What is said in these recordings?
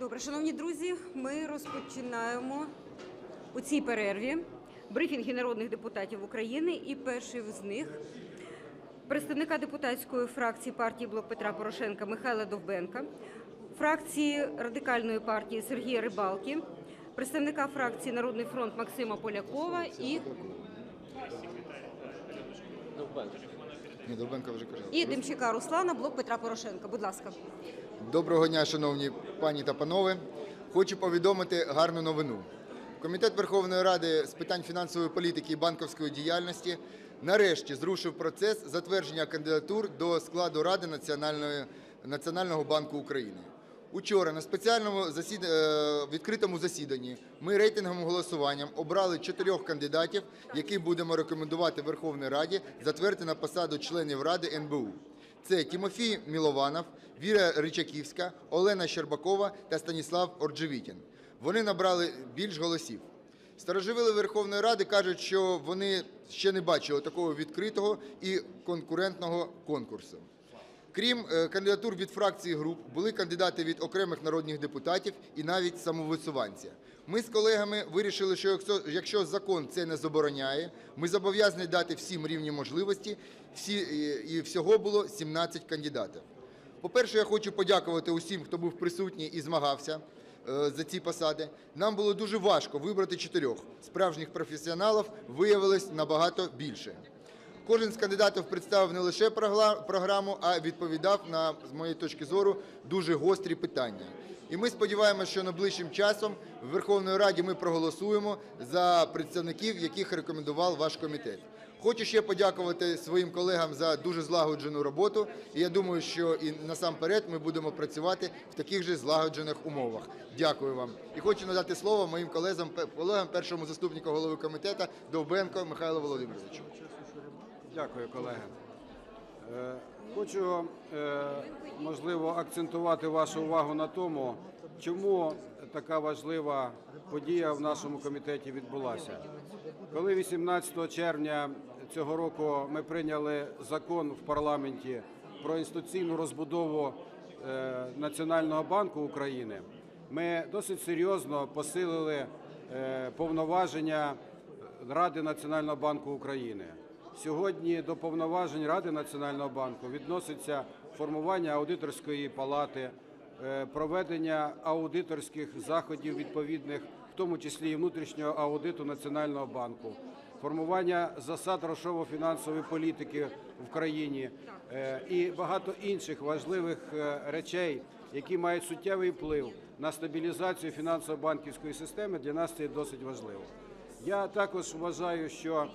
Добре, шановні друзі, ми розпочинаємо у цій перерві брифінги народних депутатів України. І перший з них представника депутатської фракції партії Блок Петра Порошенка Михайла Довбенка, фракції радикальної партії Сергія Рибалки, представника фракції Народний фронт Максима Полякова і, Ні, Довбенко вже казав. і Демчака Руслана, Блок Петра Порошенка. Будь ласка. Доброго дня, шановні пані та панове. Хочу повідомити гарну новину. Комітет Верховної Ради з питань фінансової політики і банківської діяльності нарешті зрушив процес затвердження кандидатур до складу Ради Національного банку України. Учора на спеціальному засід... е, відкритому засіданні ми рейтинговим голосуванням обрали чотирьох кандидатів, яких будемо рекомендувати Верховній Раді затвердити на посаду членів Ради НБУ. Це Тимофій Мілованов, Віра Ричаківська, Олена Щербакова та Станіслав Орджевітін. Вони набрали більш голосів. Староживили Верховної Ради кажуть, що вони ще не бачили такого відкритого і конкурентного конкурсу. Крім е, кандидатур від фракцій груп, були кандидати від окремих народних депутатів і навіть самовисуванці. Ми з колегами вирішили, що якщо, закон це не забороняє, ми зобов'язані дати всім рівні можливості, всі, і, і всього було 17 кандидатів. По-перше, я хочу подякувати усім, хто був присутній і змагався е, за ці посади. Нам було дуже важко вибрати чотирьох. Справжніх професіоналів виявилось набагато більше. Кожен з кандидатів представив не лише програму, а відповідав на, з моєї точки зору, дуже гострі питання. І ми сподіваємося, що найближчим часом в Верховній Раді ми проголосуємо за представників, яких рекомендував ваш комітет. Хочу ще подякувати своїм колегам за дуже злагоджену роботу. І я думаю, що і насамперед ми будемо працювати в таких же злагоджених умовах. Дякую вам. І хочу надати слово моїм колегам першому заступнику голови комітету Довбенко Михайлу Володимировичу. Дякую, колеги. Е, Хочу, е, можливо, акцентувати вашу увагу на тому, чому така важлива подія в нашому комітеті відбулася. Коли 18 червня цього року ми прийняли закон в парламенті про інституційну розбудову е, Національного банку України, ми досить серйозно посилили повноваження Ради Національного банку України. Сьогодні до повноважень Ради Національного банку відноситься формування аудиторської палати, е, проведення аудиторських заходів відповідних, в тому числі і внутрішнього аудиту Національного банку, формування засад грошово-фінансової політики в країні е, і багато інших важливих е, речей, які мають суттєвий вплив на стабілізацію фінансово-банківської системи, для нас це досить важливо. Я також вважаю, що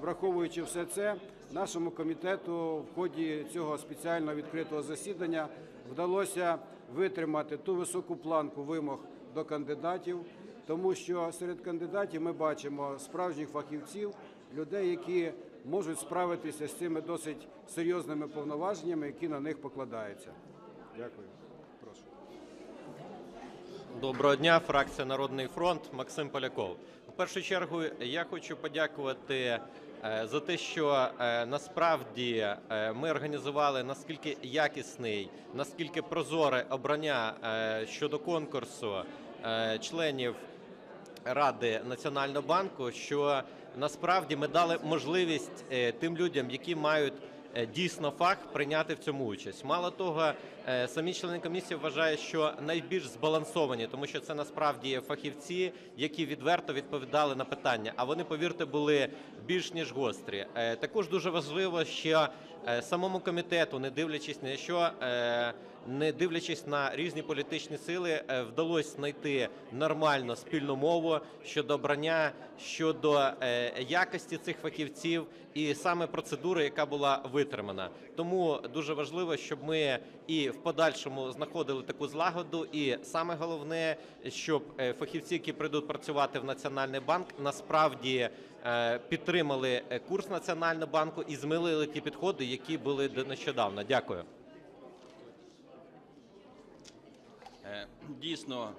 враховуючи все це, нашому комітету в ході цього спеціального відкритого засідання вдалося витримати ту високу планку вимог до кандидатів, тому що серед кандидатів ми бачимо справжніх фахівців, людей, які можуть справитися з цими досить серйозними повноваженнями, які на них покладаються. Дякую. Прошу. Доброго дня, фракція Народний фронт, Максим Поляков. У першу чергу я хочу подякувати е, за те, що е, насправді е, ми організували наскільки якісний, наскільки прозоре обрання щодо конкурсу членів Ради Національного банку, що насправді ми дали можливість тим людям, які мають дійсно фах, прийняти в цьому участь. Мало того, самі члени комісії вважають, що найбільш збалансовані, тому що це насправді фахівці, які відверто відповідали на питання. А вони, повірте, були більш ніж гострі. Е, Також дуже важливо, що е, самому комітету, не дивлячись на що. е, не дивлячись на різні політичні сили, е, вдалося знайти нормальну спільну мову щодо обрання, щодо е, якості цих фахівців і саме процедури, яка була витримана. Тому дуже важливо, щоб ми і в подальшому знаходили таку злагоду. І саме головне, щоб е, фахівці, які прийдуть працювати в Національний банк, насправді е, підтримали е, курс Національного банку і змилили ті підходи, які були нещодавно. Дякую. Дійсно,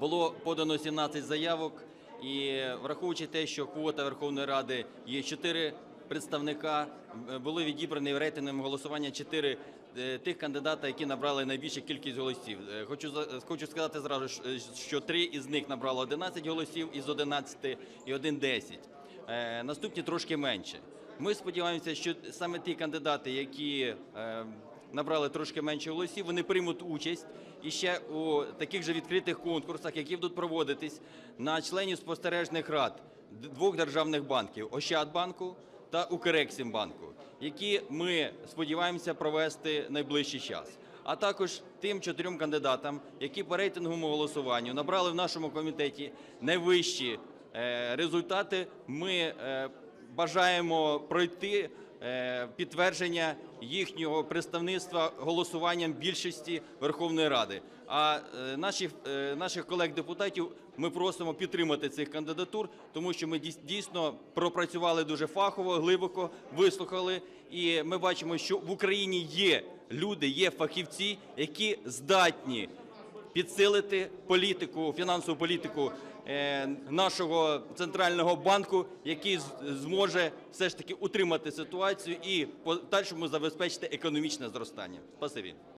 було подано 17 заявок, і враховуючи те, що квота Верховної Ради є 4 представника, е, були відібрані в рейтинговому голосуванні 4 е, тих кандидатів, які набрали найбільшу кількість голосів. Е, Хочу хочу сказати зразу, що три із них набрало 11 голосів із 11 і один 10. Е, Наступні трошки менше. Ми сподіваємося, що саме ті кандидати, які набрали трошки менше голосів, вони приймуть участь і ще у таких же відкритих конкурсах, які будуть проводитись на членів спостережних рад двох державних банків Ощадбанку та Укрексімбанку, які ми сподіваємося провести найближчий час. А також тим чотирьом кандидатам, які по рейтинговому голосуванню набрали в нашому комітеті найвищі е, результати. Ми е, бажаємо пройти підтвердження їхнього представництва голосуванням більшості Верховної Ради. А е, наші, е, наших колег-депутатів ми просимо підтримати цих кандидатур, тому що ми дійс- дійсно пропрацювали дуже фахово, глибоко, вислухали, і ми бачимо, що в Україні є люди, є фахівці, які здатні підсилити політику, фінансову політику е, нашого центрального банку, який зможе все ж таки утримати ситуацію і в подальшому забезпечити економічне зростання. Спасибі.